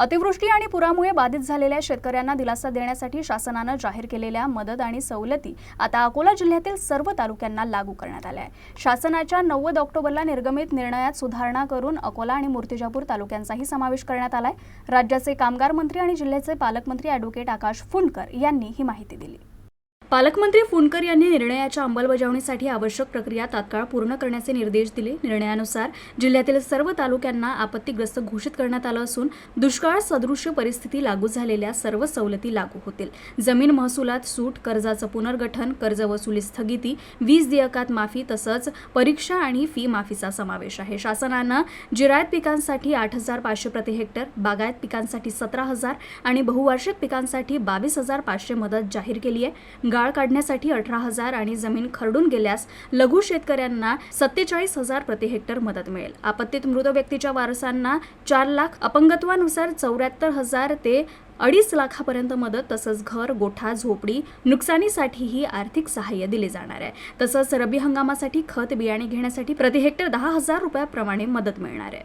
अतिवृष्टी आणि पुरामुळे बाधित झालेल्या शेतकऱ्यांना दिलासा देण्यासाठी शासनानं जाहीर केलेल्या मदत आणि सवलती आता अकोला जिल्ह्यातील सर्व तालुक्यांना लागू करण्यात आल्या आहे शासनाच्या नव्वद ऑक्टोबरला निर्गमित निर्णयात सुधारणा करून अकोला आणि मूर्तिजापूर तालुक्यांचाही समावेश करण्यात आलाय. राज्याचे कामगार मंत्री आणि जिल्ह्याचे पालकमंत्री अॅडव्होकेट आकाश फुंडकर यांनी ही माहिती दिली. पालकमंत्री फुंडकर यांनी निर्णयाच्या अंमलबजावणीसाठी आवश्यक प्रक्रिया तात्काळ पूर्ण करण्याचे निर्देश दिले. निर्णयानुसार जिल्ह्यातील सर्व तालुक्यांना आपत्तीग्रस्त घोषित करण्यात आलं असून दुष्काळ सदृश्य परिस्थिती लागू झालेल्या सर्व सवलती लागू होतील. जमीन महसुलात सूट कर्जाचं पुनर्गठन कर्ज वसुली स्थगिती वीज देयकात माफी तसंच परीक्षा आणि फी माफीचा समावेश आहे. शासनानं जिरायत पिकांसाठी आठ हजार पाचशे प्रति हेक्टर बागायत पिकांसाठी सतरा हजार आणि बहुवार्षिक पिकांसाठी बावीस हजार पाचशे मदत जाहीर केली आहे. गाळ काढण्यासाठी अठरा हजार आणि जमीन खरडून गेल्यास लघु शेतकऱ्यांना सत्तेचाळीस हजार प्रति हेक्टर मदत मिळेल. आपत्तीत मृत व्यक्तीच्या वारसांना चार लाख अपंगत्वानुसार चौऱ्याहत्तर हजार ते अडीच लाखापर्यंत मदत तसंच घर गोठा झोपडी नुकसानीसाठीही आर्थिक सहाय्य दिले जाणार आहे. तसंच रब्बी हंगामासाठी खत बियाणे घेण्यासाठी प्रति हेक्टर दहा हजार रुपयाप्रमाणे मदत मिळणार आहे.